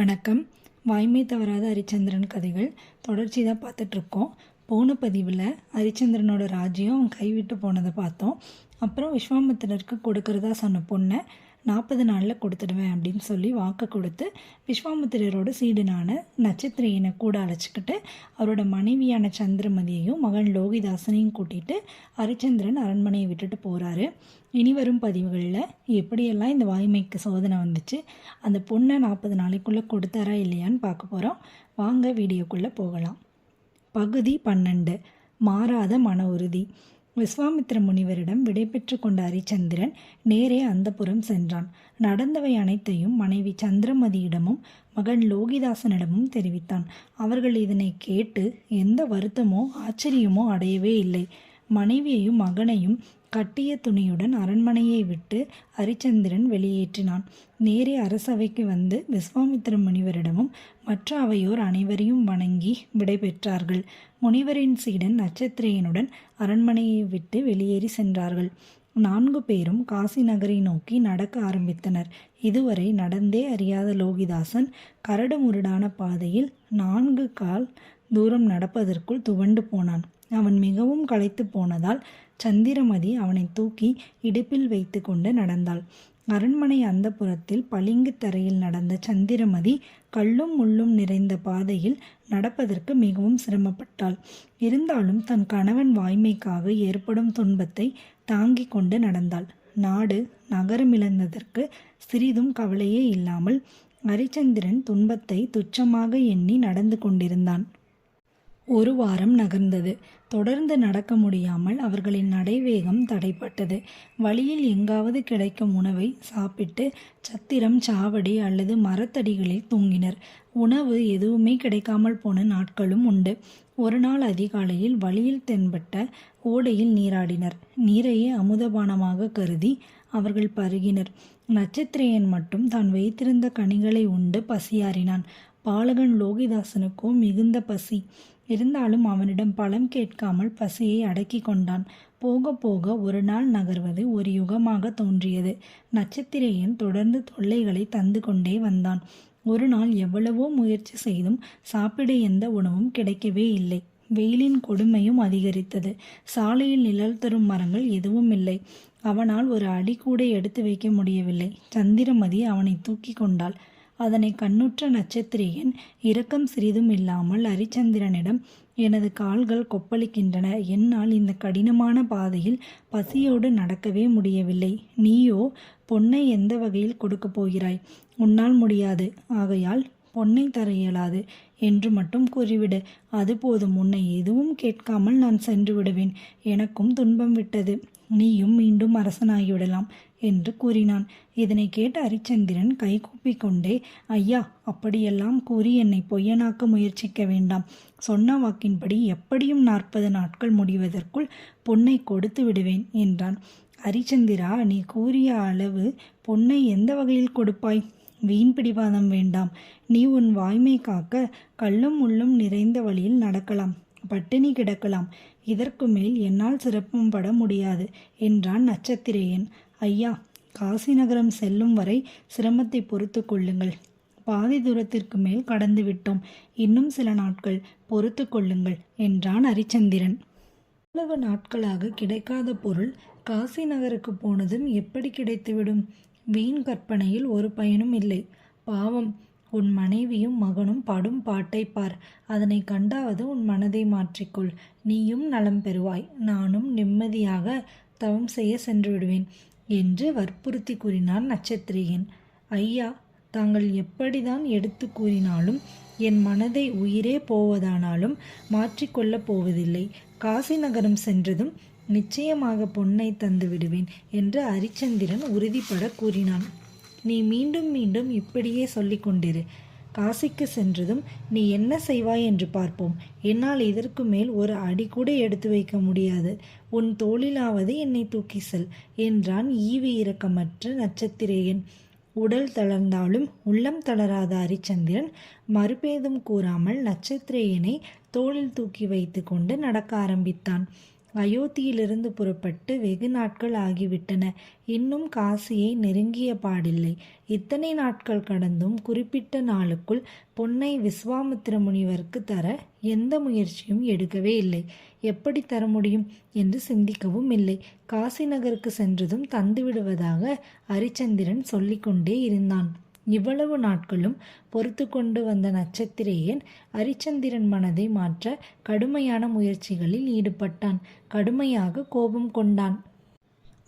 வணக்கம். வாய்மை தவறாத ஹரிச்சந்திரன் கதைகள். தொடர்ச்சி தான் பார்த்துட்ருக்கோம். போன பதிவில் ஹரிச்சந்திரனோட ராஜ்யம் கைவிட்டு போனதை பார்த்தோம். அப்புறம் விஸ்வாமித்திரருக்கு கொடுக்கறதா சொன்ன பொண்ணை நாற்பது நாளில் கொடுத்துடுவேன் அப்படின்னு சொல்லி வாக்கு கொடுத்து விஸ்வாமுத்திரரோட சீடனான நட்சத்திரையனை கூட அழைச்சிக்கிட்டு அவரோட மனைவியான சந்திரமதியையும் மகன் லோகிதாசனையும் கூட்டிகிட்டு ஹரிச்சந்திரன் அரண்மனையை விட்டுட்டு போகிறாரு இனி வரும் பதிவுகளில் எப்படியெல்லாம் இந்த வாய்மைக்கு சோதனை வந்துச்சு அந்த பொண்ணை நாற்பது நாளைக்குள்ளே கொடுத்தாரா இல்லையான்னு பார்க்க போகிறோம் வாங்க வீடியோக்குள்ளே போகலாம். பகுதி பன்னெண்டு. மாறாத மன உறுதி. விஸ்வாமித்திர முனிவரிடம் விடைபெற்று கொண்ட ஹரிச்சந்திரன் நேரே அந்தப்புறம் சென்றான். நடந்தவை அனைத்தையும் மனைவி சந்திரமதியிடமும் மகன் லோகிதாசனிடமும் தெரிவித்தான். அவர்கள் இதனை கேட்டு எந்த வருத்தமோ ஆச்சரியமோ அடையவே இல்லை. மனைவியையும் மகனையும் கட்டிய துணியுடன் அரண்மனையை விட்டு ஹரிச்சந்திரன் வெளியேற்றினான். நேரே அரசவைக்கு வந்து விஸ்வாமித்திர முனிவரிடமும் மற்ற அவையோர் அனைவரையும் வணங்கி விடைபெற்றார்கள் முனிவரின் சீடன் நட்சத்திரையனுடன் அரண்மனையை விட்டு வெளியேறி சென்றார்கள். நான்கு பேரும் காசி நகரை நோக்கி நடக்க ஆரம்பித்தனர். இதுவரை நடந்தே அறியாத லோகிதாசன் கரடுமுரடான பாதையில் நான்கு கால் தூரம் நடப்பதற்குள் துவண்டு போனான். அவன் மிகவும் களைத்து போனதால் சந்திரமதி அவனை தூக்கி இடுப்பில் வைத்து கொண்டு நடந்தாள். அரண்மனை அந்த புறத்தில் பளிங்கு தரையில் நடந்த சந்திரமதி கல்லும் முள்ளும் நிறைந்த பாதையில் நடப்பதற்கு மிகவும் சிரமப்பட்டாள். இருந்தாலும் தன் கணவன் வாய்மைக்காக ஏற்படும் துன்பத்தை தாங்கிக் கொண்டு நடந்தாள். நாடு நகரமிழந்ததற்கு சிறிதும் கவலையே இல்லாமல் ஹரிச்சந்திரன் துன்பத்தை துச்சமாக எண்ணி நடந்து கொண்டிருந்தான். ஒரு வாரம் நகர்ந்தது. தொடர்ந்து நடக்க முடியாமல் அவர்களின் நடைவேகம் தடைப்பட்டது. வழியில் எங்காவது கிடைக்கும் உணவை சாப்பிட்டு சத்திரம் சாவடி அல்லது மரத்தடிகளில் தூங்கினர். உணவு எதுவுமே கிடைக்காமல் போன நாட்களும் உண்டு. ஒரு நாள் அதிகாலையில் வழியில் தென்பட்ட ஓடையில் நீராடினர். நீரையே அமுதபானமாக கருதி அவர்கள் பருகினர். நட்சத்திரையன் மட்டும் தான் வைத்திருந்த கனிகளை உண்டு பசியாறினான். பாலகன் லோகிதாசனுக்கோ மிகுந்த பசி. இருந்தாலும் அவனிடம் பழம் கேட்காமல் பசியை அடக்கி கொண்டான். போக போக ஒரு நாள் நகர்வது ஒரு யுகமாக தோன்றியது. நட்சத்திரையன் தொடர்ந்து தொல்லைகளை தந்து கொண்டே வந்தான். ஒரு நாள் எவ்வளவோ முயற்சி செய்தும் சாப்பிட எந்த உணவும் கிடைக்கவே இல்லை. வெயிலின் கொடுமையும் அதிகரித்தது. சாலையில் நிழல் தரும் மரங்கள் எதுவும் இல்லை. அவனால் ஒரு அடி கூட எடுத்து வைக்க முடியவில்லை. சந்திரமதி அவனை தூக்கி கொண்டாள். அதனை கண்ணுற்ற நட்சத்திரியன் இரக்கம் சிறிதும் இல்லாமல் ஹரிச்சந்திரனிடம் எனது கால்கள் கொப்பளிக்கின்றன. என்னால் இந்த கடினமான பாதையில் பசியோடு நடக்கவே முடியவில்லை. நீயோ பொன்னை எந்த வகையில் கொடுக்கப் போகிறாய்? உன்னால் முடியாது. ஆகையால் பொன்னை தர இயலாது என்று மட்டும் கூறிவிடு. அது போதும். உன்னை எதுவும் கேட்காமல் நான் சென்று விடுவேன். எனக்கும் துன்பம் விட்டது. நீயும் மீண்டும் அரசனாகிவிடலாம். என்று கூறினான். இதனை கேட்ட ஹரிச்சந்திரன் கைகூப்பி கொண்டே ஐயா அப்படியெல்லாம் கூறி என்னை பொய்யனாக்க முயற்சிக்க வேண்டாம். சொன்ன வாக்கின்படி எப்படியும் நாற்பது நாட்கள் முடிவதற்குள் பொன்னை கொடுத்து விடுவேன் என்றான். ஹரிச்சந்திரா நீ கூறிய அளவு பொன்னை எந்த வகையில் கொடுப்பாய்? வீண் பிடிவாதம் வேண்டாம். நீ உன் வாய்மை காக்க கல்லும் முள்ளும் நிறைந்த வழியில் நடக்கலாம். பட்டினி கிடக்கலாம். இதற்கு மேல் என்னால் சிறப்பும் பட முடியாது என்றான் நட்சத்திரேயன். ஐயா காசி நகரம் செல்லும் வரை சிரமத்தை பொறுத்து கொள்ளுங்கள். பாதி தூரத்திற்கு மேல் கடந்து விட்டோம். இன்னும் சில நாட்கள் பொறுத்து கொள்ளுங்கள் என்றான் ஹரிச்சந்திரன். இவ்வளவு நாட்களாக கிடைக்காத பொருள் காசி நகருக்கு போனதும் எப்படி கிடைத்துவிடும்? வீண் கற்பனையில் ஒரு பயனும் இல்லை. பாவம் உன் மனைவியும் மகனும் படும் பாட்டை பார். அதனை கண்டாவது உன் மனதை மாற்றிக்கொள். நீயும் நலம் பெறுவாய். நானும் நிம்மதியாக தவம் செய்ய சென்று விடுவேன். என்று வற்புறுத்தி கூறினார் நட்சத்திரியன். ஐயா தாங்கள் எப்படிதான் எடுத்து கூறினாலும் என் மனதை உயிரே போவதானாலும் மாற்றிக்கொள்ளப் போவதில்லை. காசி நகரம் சென்றதும் நிச்சயமாக பொன்னை தந்து விடுவேன் என்று ஹரிச்சந்திரன் உறுதிபட கூறினான். நீ மீண்டும் மீண்டும் இப்படியே சொல்லிக் கொண்டிரு. காசிக்கு சென்றதும் நீ என்ன செய்வாய்? என்று பார்ப்போம். என்னால் இதற்கு மேல் ஒரு அடி கூட எடுத்து வைக்க முடியாது. உன் தோளிலாவது என்னை தூக்கி செல் என்றான் ஈவி இரக்கமற்ற நட்சத்திரேயன். உடல் தளர்ந்தாலும் உள்ளம் தளராத ஹரிச்சந்திரன் மறுபேதும் கூறாமல் நட்சத்திரேயனை தோளில் தூக்கி வைத்து கொண்டு நடக்க ஆரம்பித்தான். அயோத்தியிலிருந்து புறப்பட்டு வெகு நாட்கள் ஆகிவிட்டன. இன்னும் காசியை நெருங்கிய பாடில்லை. இத்தனை நாட்கள் கடந்தும் குறிப்பிட்ட நாளுக்குள் பொன்னை விஸ்வாமித்திர முனிவருக்கு தர எந்த முயற்சியும் எடுக்கவே இல்லை. எப்படி தர முடியும் என்று சிந்திக்கவும் இல்லை. காசி நகருக்கு சென்றதும் தந்துவிடுவதாக ஹரிச்சந்திரன் சொல்லிக்கொண்டே இருந்தான். இவ்வளவு நாட்களும் பொறுத்து கொண்டு வந்த நட்சத்திரேயன் அரிச்சந்திரன் மனதை மாற்ற கடுமையான முயற்சிகளில் ஈடுபட்டான். கடுமையாக கோபம் கொண்டான்.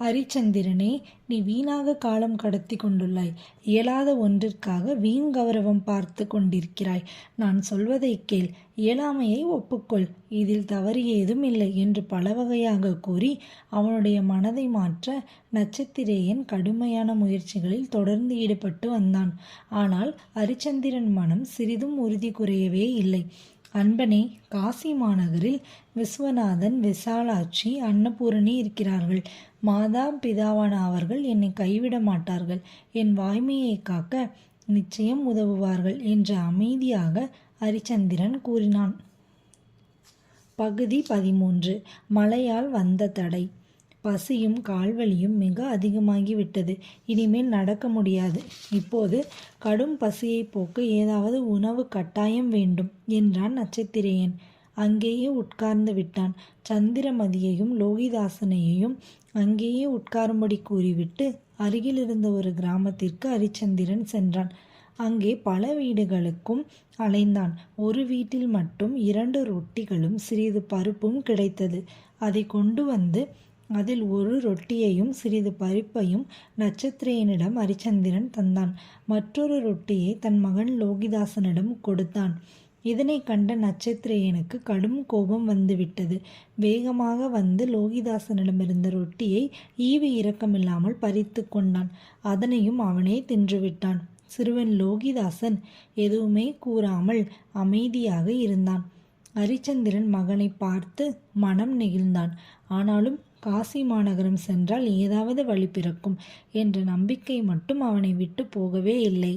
ஹரிச்சந்திரனே நீ வீணாக காலம் கடத்தி கொண்டுள்ளாய். இயலாத ஒன்றிற்காக வீண் கௌரவம் பார்த்து கொண்டிருக்கிறாய். நான் சொல்வதை கேள். இயலாமையை ஒப்புக்கொள். இதில் தவறு ஏதும் இல்லை என்று பல வகையாக கூறி அவனுடைய மனதை மாற்ற நட்சத்திரேயன் கடுமையான முயற்சிகளில் தொடர்ந்து ஈடுபட்டு வந்தான். ஆனால் ஹரிச்சந்திரன் மனம் சிறிதும் உறுதி குறையவே இல்லை. அன்பனே காசி மாநகரில் விஸ்வநாதன் விசாலாட்சி அன்னபூரணி இருக்கிறார்கள். மாதா பிதாவான அவர்கள் என்னை கைவிட மாட்டார்கள். என் வாய்மையை காக்க நிச்சயம் உதவுவார்கள் என்று அமைதியாக ஹரிச்சந்திரன் கூறினான். பகுதி பதிமூன்று. மழையால் வந்த தடை. பசியும் கால்வலியும் மிக அதிகமாகிவிட்டது. இனிமேல் நடக்க முடியாது. இப்போது கடும் பசியை போக்க ஏதாவது உணவு கட்டாயம் வேண்டும் என்றான் நட்சத்திரேயன். அங்கேயே உட்கார்ந்து விட்டான். சந்திரமதியையும் லோகிதாசனையையும் அங்கேயே உட்காரும்படி கூறிவிட்டு அருகிலிருந்த ஒரு கிராமத்திற்கு ஹரிச்சந்திரன் சென்றான். அங்கே பல வீடுகளுக்கும் அலைந்தான். ஒரு வீட்டில் மட்டும் இரண்டு ரொட்டிகளும் சிறிது பருப்பும் கிடைத்தது. அதை கொண்டு வந்து அதில் ஒரு ரொட்டியையும் சிறிது பருப்பையும் நட்சத்திரேயனிடம் ஹரிச்சந்திரன் தந்தான். மற்றொரு ரொட்டியை தன் மகன் லோகிதாசனிடம் கொடுத்தான். இதனை கண்ட நட்சத்திரேயனுக்கு கடும் கோபம் வந்துவிட்டது. வேகமாக வந்து லோகிதாசனிடமிருந்த ரொட்டியை ஈவு இரக்கமில்லாமல் பறித்து கொண்டான். அதனையும் அவனே தின்றுவிட்டான். சிறுவன் லோகிதாசன் எதுவுமே கூறாமல் அமைதியாக இருந்தான். ஹரிச்சந்திரன் மகனை பார்த்து மனம் நெகிழ்ந்தான். ஆனாலும் காசி மாநகரம் சென்றால் ஏதாவது வழி பிறக்கும் என்ற நம்பிக்கை மட்டும் அவனை விட்டு போகவே இல்லை.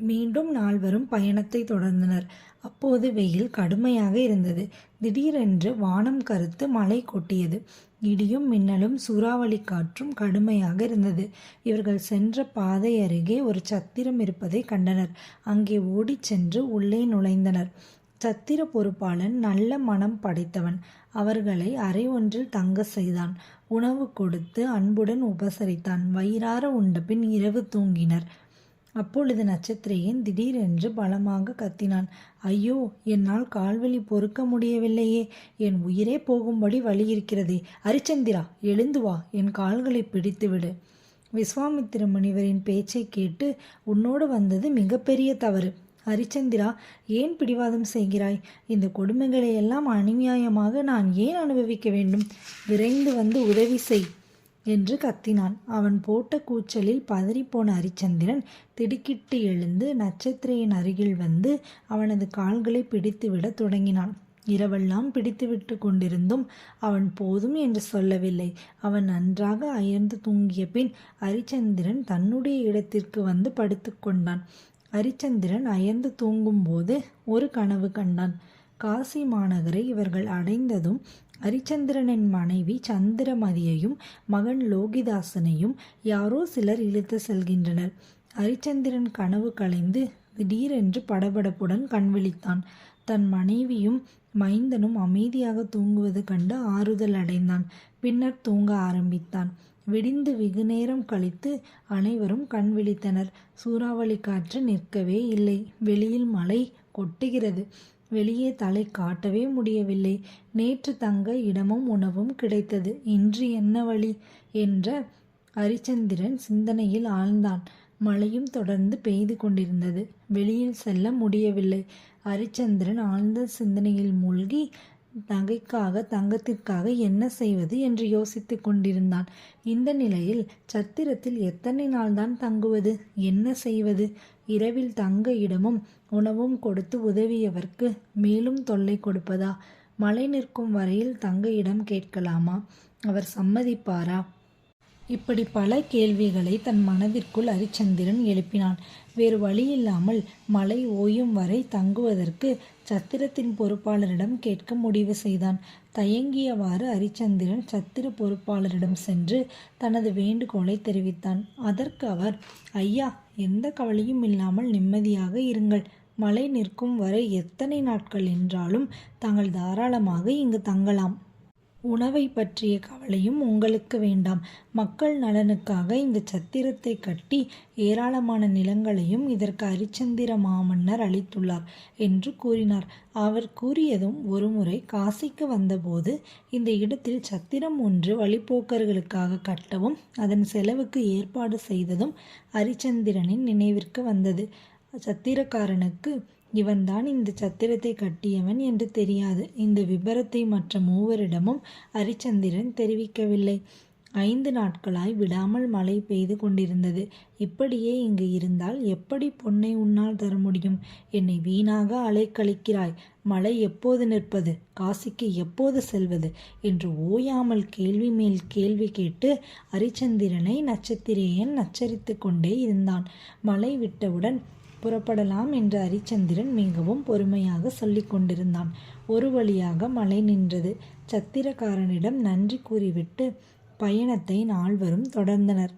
மீண்டும் நால்வரும் பயணத்தை தொடர்ந்தனர். அப்போது வெயில் கடுமையாக இருந்தது. திடீரென்று வானம் கருத்து மழை கொட்டியது. இடியும் மின்னலும் சூறாவளி காற்றும் கடுமையாக இருந்தது. இவர்கள் சென்ற பாதை அருகே ஒரு சத்திரம் இருப்பதை கண்டனர். அங்கே ஓடிச் சென்று உள்ளே நுழைந்தனர். சத்திர பொறுப்பாளன் நல்ல மனம் படைத்தவன். அவர்களை அறை ஒன்றில் தங்க செய்தான். உணவு கொடுத்து அன்புடன் உபசரித்தான். வயிறார உண்ட பின் இரவு தூங்கினர். அப்பொழுது நட்சத்திரையன் திடீரென்று பலமாக கத்தினான். ஐயோ என்னால் கால்வழி பொறுக்க முடியவில்லையே. என் உயிரே போகும்படி வழி இருக்கிறதே. அரிச்சந்திரா எழுந்து வா. என் கால்களை பிடித்துவிடு. விஸ்வாமித்திர முனிவரின் பேச்சை கேட்டு உன்னோடு வந்தது மிகப்பெரிய தவறு. ஹரிச்சந்திரா ஏன் பிடிவாதம் செய்கிறாய்? இந்த கொடுமைகளை எல்லாம் அநியாயமாக நான் ஏன் அனுபவிக்க வேண்டும்? விரைந்து வந்து உதவி செய் என்று கத்தினான். அவன் போட்ட கூச்சலில் பதறிப்போன ஹரிச்சந்திரன் திடுக்கிட்டு எழுந்து நட்சத்திரையின் அருகில் வந்து அவனது கால்களை பிடித்துவிட தொடங்கினான். இரவெல்லாம் பிடித்துவிட்டு கொண்டிருந்தும் அவன் போதும் என்று சொல்லவில்லை. அவன் நன்றாக அயர்ந்து தூங்கிய பின் ஹரிச்சந்திரன் தன்னுடைய இடத்திற்கு வந்து படுத்துக்கொண்டான் ஹரிச்சந்திரன் அயர்ந்து தூங்கும்போது ஒரு கனவு கண்டான். காசி மாநகரை இவர்கள் அடைந்ததும் ஹரிச்சந்திரனின் மனைவி சந்திரமதியையும் மகன் லோகிதாசனையும் யாரோ சிலர் இழுத்து செல்கின்றனர். ஹரிச்சந்திரன் கனவு கலைந்து திடீரென்று படபடப்புடன் கண்விழித்தான் தன் மனைவியும் மைந்தனும் அமைதியாக தூங்குவது கண்டு ஆறுதல் அடைந்தான். பின்னர் தூங்க ஆரம்பித்தான். விடிந்து வெகு நேரம் கழித்து அனைவரும் கண் விழித்தனர். சூறாவளி காற்று நிற்கவே இல்லை. வெளியில் மழை கொட்டுகிறது. வெளியே தலை காட்டவே முடியவில்லை. நேற்று தங்க இடமும் உணவும் கிடைத்தது. இன்று என்ன வழி? என்ற ஹரிச்சந்திரன் சிந்தனையில் ஆழ்ந்தான். மழையும் தொடர்ந்து பெய்து கொண்டிருந்தது. வெளியில் செல்ல முடியவில்லை. ஹரிச்சந்திரன் ஆழ்ந்த சிந்தனையில் மூழ்கி நகைக்காக தங்கத்திற்காக என்ன செய்வது என்று யோசித்து கொண்டிருந்தான். இந்த நிலையில் சத்திரத்தில் எத்தனை நாள்தான் தங்குவது? என்ன செய்வது? இரவில் தங்க இடமும் உணவும் கொடுத்து உதவியவர்க்கு மேலும் தொல்லை கொடுப்பதா? மழை நிற்கும் வரையில் தங்க இடம் கேட்கலாமா? அவர் சம்மதிப்பாரா? இப்படி பல கேள்விகளை தன் மனதிற்குள் அரிச்சந்திரன் எழுப்பினான். வேறு வழியில்லாமல் மழை ஓயும் வரை தங்குவதற்கு சத்திரத்தின் பொறுப்பாளரிடம் கேட்க முடிவு செய்தான். தயங்கியவாறு அரிச்சந்திரன் சத்திர பொறுப்பாளரிடம் சென்று தனது வேண்டுகோளை தெரிவித்தான். அதற்கு அவர் ஐயா எந்த கவலையும் இல்லாமல் நிம்மதியாக இருங்கள். மழை நிற்கும் வரை எத்தனை நாட்கள் என்றாலும் தாங்கள் தாராளமாக இங்கு தங்கலாம். உணவை பற்றிய கவலையும் உங்களுக்கு வேண்டாம். மக்கள் நலனுக்காக இந்த சத்திரத்தை கட்டி ஏராளமான நிலங்களையும் இதற்கு அரிச்சந்திர மாமன்னர் அளித்துள்ளார் என்று கூறினார். அவர் கூறியதும் ஒருமுறை காசிக்கு வந்தபோது இந்த இடத்தில் சத்திரம் ஒன்று வழிப்போக்கர்களுக்காக கட்டவும் அதன் செலவுக்கு ஏற்பாடு செய்ததும் அரிச்சந்திரனின் நினைவிற்கு வந்தது. சத்திரக்காரனுக்கு இவன்தான் இந்த சத்திரத்தை கட்டியவன் என்று தெரியாது. இந்த விபரத்தை மற்ற மூவரிடமும் ஹரிச்சந்திரன் தெரிவிக்கவில்லை. ஐந்து நாட்களாய் விடாமல் மழை பெய்து கொண்டிருந்தது. இப்படியே இங்கு இருந்தால் எப்படி பொன்னை உன்னால் தர முடியும்? என்னை வீணாக அலைக்கழிக்கிறாய். மழை எப்போது நிற்பது? காசிக்கு எப்போது செல்வது? என்று ஓயாமல் கேள்வி மேல் கேள்வி கேட்டு ஹரிச்சந்திரனை நட்சத்திரேயன் நச்சரித்து கொண்டே இருந்தான். மழை விட்டவுடன் புறப்படலாம் என்று அரிச்சந்திரன் மிகவும் பொறுமையாக சொல்லிக் கொண்டிருந்தான். ஒரு வழியாக மழை நின்றது. சத்திரக்காரனிடம் நன்றி கூறிவிட்டு பயணத்தை நால்வரும் தொடர்ந்தனர்.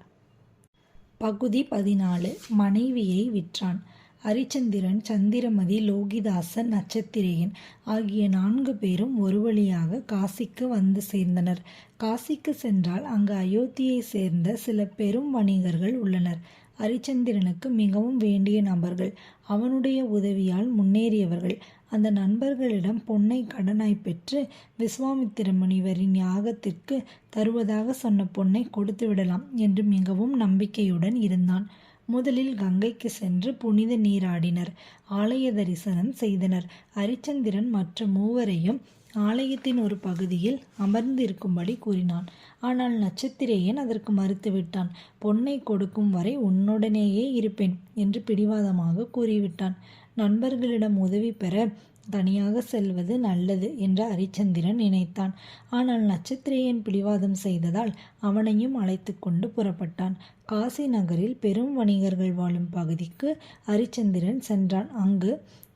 பகுதி பதினாலு. மனைவியை விற்றான். அரிச்சந்திரன் சந்திரமதி லோகிதாசன் நட்சத்திரேயன் ஆகிய நான்கு பேரும் ஒரு வழியாக காசிக்கு வந்து சேர்ந்தனர். காசிக்கு சென்றால் அங்கு அயோத்தியை சேர்ந்த சில பெரும் வணிகர்கள் உள்ளனர். அரிச்சந்திரனுக்கு மிகவும் வேண்டிய நபர்கள். அவனுடைய உதவியால் முன்னேறியவர்கள். அந்த நண்பர்களிடம் பொன்னை கடனாய் பெற்று விஸ்வாமித்திர முனிவரின் யாகத்திற்கு தருவதாக சொன்ன பொன்னை கொடுத்து விடலாம் என்று மிகவும் நம்பிக்கையுடன் இருந்தான். முதலில் கங்கைக்கு சென்று புனித நீராடினர். ஆலய தரிசனம் செய்தனர். அரிச்சந்திரன் மற்ற மூவரையும் ஆலயத்தின் ஒரு பகுதியில் அமர்ந்திருக்கும்படி கூறினான். ஆனால் நட்சத்திரேயன் அதற்கு மறுத்துவிட்டான். பொன்னை கொடுக்கும் வரை உன்னுடனேயே இருப்பேன் என்று பிடிவாதமாக கூறிவிட்டான். நண்பர்களிடம் உதவி பெற தனியாக செல்வது நல்லது என்று அரிச்சந்திரன் நினைத்தான். ஆனால் நட்சத்திரேயன் பிடிவாதம் செய்ததால் அவனையும் அழைத்து கொண்டு புறப்பட்டான். காசி நகரில் பெரும் வணிகர்கள் வாழும் பகுதிக்கு அரிச்சந்திரன் சென்றான். அங்கு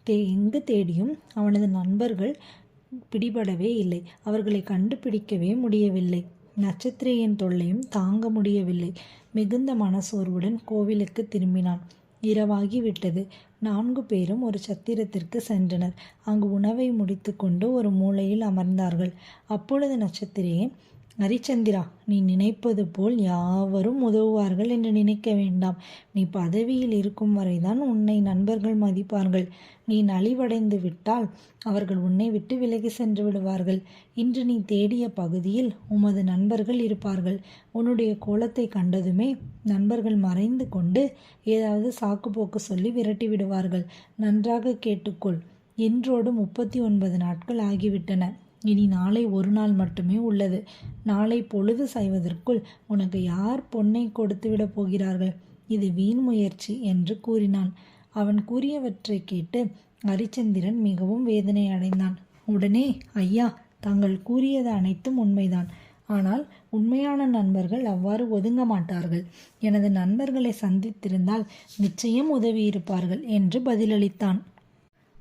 தே எங்கு தேடியும் அவனது நண்பர்கள் பிடிபடவே இல்லை. அவர்களை கண்டுபிடிக்கவே முடியவில்லை. நட்சத்திரையின் தொல்லையும் தாங்க முடியவில்லை. மிகுந்த மனசோர்வுடன் கோவிலுக்கு திரும்பினான். இரவாகிவிட்டது. நான்கு பேரும் ஒரு சத்திரத்திற்கு சென்றனர். அங்கு உணவை முடித்துக்கொண்டு ஒரு மூலையில் அமர்ந்தார்கள். அப்பொழுது நட்சத்திரேயன் ஹரிச்சந்திரா நீ நினைப்பது போல் யாவரும் உதவுவார்கள் என்று நினைக்க வேண்டாம். நீ பதவியில் இருக்கும் வரைதான் உன்னை நண்பர்கள் மதிப்பார்கள். நீ நலிவடைந்து விட்டால் அவர்கள் உன்னை விட்டு விலகி சென்று விடுவார்கள். இன்று நீ தேடிய பகுதியில் உமது நண்பர்கள் இருப்பார்கள். உன்னுடைய கோலத்தை கண்டதுமே நண்பர்கள் மறைந்து கொண்டு ஏதாவது சாக்கு போக்கு சொல்லி விரட்டி விடுவார்கள். நன்றாக கேட்டுக்கொள். என்றோடு முப்பத்தி ஒன்பது நாட்கள் ஆகிவிட்டன. இனி நாளை ஒரு நாள் மட்டுமே உள்ளது. நாளை பொழுது சாய்வதற்குள் உனக்கு யார் பொன்னை கொடுத்துவிட போகிறார்கள்? இது வீண் முயற்சி என்று கூறினான். அவன் கூறியவற்றை கேட்டு ஹரிச்சந்திரன் மிகவும் வேதனை அடைந்தான். உடனே ஐயா தாங்கள் கூறியது அனைத்தும் உண்மைதான். ஆனால் உண்மையான நண்பர்கள் அவ்வாறு ஒதுங்க மாட்டார்கள். எனது நண்பர்களை சந்தித்திருந்தால் நிச்சயம் உதவியிருப்பார்கள் என்று பதிலளித்தான்.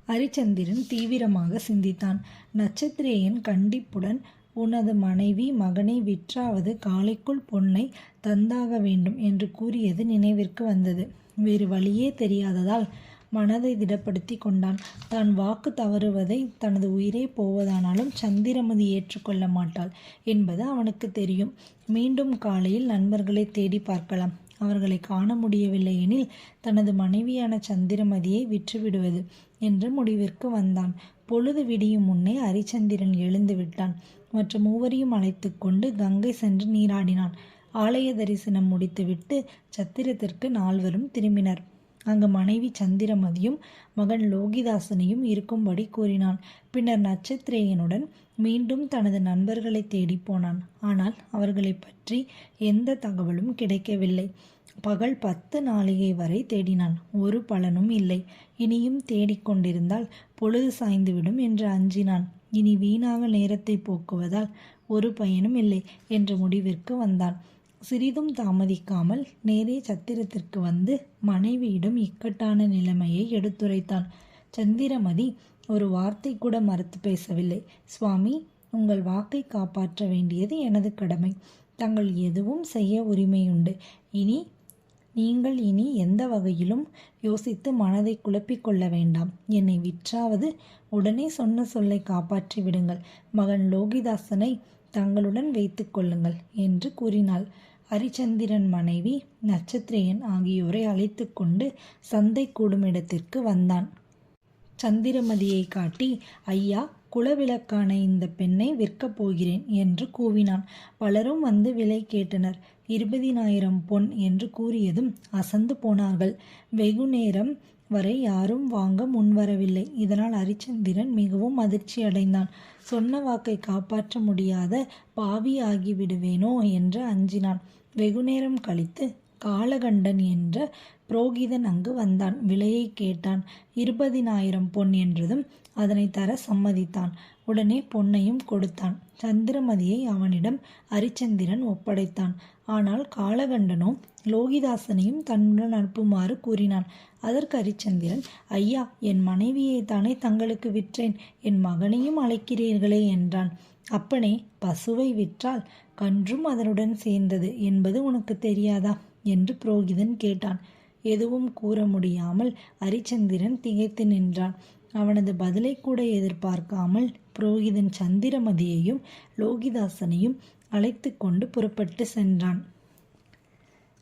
ஹரிச்சந்திரன் தீவிரமாக சிந்தித்தான். நட்சத்திரேயன் கண்டிப்புடன் உனது மனைவி மகனை விற்றாவது காலைக்குள் பொண்ணை தந்தாக வேண்டும் என்று கூறியது நினைவிற்கு வந்தது. வேறு வழியே தெரியாததால் மனதை திடப்படுத்தி கொண்டான். தான் வாக்கு தவறுவதை தனது உயிரே போவதானாலும் சந்திரமதி ஏற்றுக்கொள்ள மாட்டாள் என்பது அவனுக்கு தெரியும். மீண்டும் காலையில் நண்பர்களை தேடி பார்க்கலாம். அவர்களை காண முடியவில்லை எனில் தனது மனைவியான சந்திரமதியை விற்றுவிடுவது என்ற முடிவிற்கு வந்தான். பொழுது விடியும் முன்னே அரிச்சந்திரன் எழுந்து விட்டான். மற்ற மூவரையும் அழைத்து கொண்டு கங்கை சென்று நீராடினான். ஆலய தரிசனம் முடித்துவிட்டு சத்திரத்திற்கு நால்வரும் திரும்பினர். அங்கு மனைவி சந்திரமதியும் மகன் லோகிதாசனையும் இருக்கும்படி கூறினான். பின்னர் நட்சத்திரேயனுடன் மீண்டும் தனது நண்பர்களை தேடி போனான். ஆனால் அவர்களை பற்றி எந்த தகவலும் கிடைக்கவில்லை. பகல் பத்து நாளிகை வரை தேடினான். ஒரு பலனும் இல்லை. இனியும் தேடிக்கொண்டிருந்தால் பொழுது சாய்ந்துவிடும் என்று அஞ்சினான். இனி வீணாக நேரத்தை போக்குவதால் ஒரு பயனும் இல்லை என்ற முடிவிற்கு வந்தான். சிறிதும் தாமதிக்காமல் நேரே சத்திரத்திற்கு வந்து மனைவியிடம் இக்கட்டான நிலைமையை எடுத்துரைத்தான் சந்திரமதி ஒரு வார்த்தை கூட மறுத்து பேசவில்லை. சுவாமி உங்கள் வாக்கை காப்பாற்ற வேண்டியது எனது கடமை. தங்கள் எதுவும் செய்ய உரிமையுண்டு. இனி நீங்கள் இனி எந்த வகையிலும் யோசித்து மனதை குழப்பிக்கொள்ள வேண்டாம். என்னை விற்றாவது உடனே சொன்ன சொல்லை காப்பாற்றி விடுங்கள். மகன் லோகிதாசனை தங்களுடன் வைத்துக்கொள்ளுங்கள் என்று கூறினாள். ஹரிச்சந்திரன் மனைவி நட்சத்திரையன் ஆகியோரை அழைத்து கொண்டு சந்தை கூடும் இடத்திற்கு வந்தான். சந்திரமதியை காட்டி ஐயா குலவிளக்கான இந்த பெண்ணை விற்கப் போகிறேன் என்று கூவினான். பலரும் வந்து விலை கேட்டனர். இருபதினாயிரம் பொன் என்று கூறியதும் அசந்து போனார்கள். வெகு நேரம் வரை யாரும் வாங்க முன்வரவில்லை. இதனால் ஹரிச்சந்திரன் மிகவும் அதிர்ச்சி அடைந்தான். சொன்ன வாக்கை காப்பாற்ற முடியாத பாவி ஆகிவிடுவேனோ என்று அஞ்சினான். வெகுநேரம் கழித்து காலகண்டன் என்ற புரோகிதன் அங்கு வந்தான். விலையை கேட்டான். இருபதினாயிரம் பொன் என்றதும் அதனை தர சம்மதித்தான். உடனே பொன்னையும் கொடுத்தான். சந்திரமதியை அவனிடம் ஹரிச்சந்திரன் ஒப்படைத்தான். ஆனால் காலகண்டனோ லோகிதாசனையும் தன்னுடன் அனுப்புமாறு கூறினான். அதற்கு ஹரிச்சந்திரன் ஐயா என் மனைவியை தானே தங்களுக்கு விற்றேன் என் மகனையும் அழைக்கிறீர்களே என்றான். அப்பனே பசுவை விற்றால் கன்றும் அதனுடன் சேர்ந்தது என்பது உனக்கு தெரியாதா? என்று புரோகிதன் கேட்டான். எதுவும் கூற முடியாமல் ஹரிச்சந்திரன் திகைத்து நின்றான். அவனது பதிலை கூட எதிர்பார்க்காமல் புரோகிதன் சந்திரமதியையும் லோகிதாசனையும் அழைத்து கொண்டு புறப்பட்டு சென்றான்.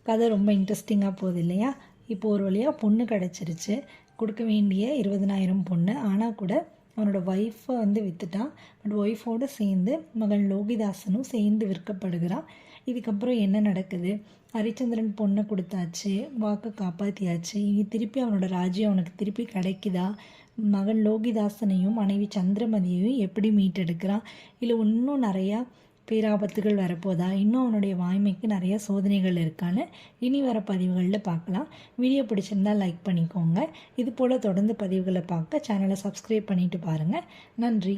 கதை ரொம்ப இன்ட்ரெஸ்டிங்காக போகுது இல்லையா? இப்போ ஒரு வழியாக பொண்ணு கிடச்சிருச்சு. கொடுக்க வேண்டிய இருபதனாயிரம் பொண்ணு. ஆனால் கூட அவனோட ஒய்ஃபை வந்து விற்றுட்டான் பட் ஒய்ஃபோடு சேர்ந்து மகன் லோகிதாசனும் சேர்ந்து விற்கப்படுகிறான். இதுக்கப்புறம் என்ன நடக்குது? ஹரிச்சந்திரன் பொண்ணை கொடுத்தாச்சு. வாக்கை காப்பாற்றியாச்சு இனி திருப்பி அவனோட ராஜ்யம் அவனுக்கு திருப்பி கிடைக்குதா? மகன் லோகிதாசனையும் மனைவி சந்திரமதியையும் எப்படி மீட்டெடுக்கிறான்? இல்லை இன்னும் நிறையா பேராபத்துகள் வரப்போதா? இன்னும் அவனுடைய வாய்மைக்கு நிறைய சோதனைகள் இருக்கான்னு இனி வர பதிவுகளில் பார்க்கலாம். வீடியோ பிடிச்சிருந்தா லைக் பண்ணிக்கோங்க. இது போல் தொடர்ந்து பதிவுகளை பார்க்க சேனலை சப்ஸ்கிரைப் பண்ணிட்டு பாருங்கள் நன்றி.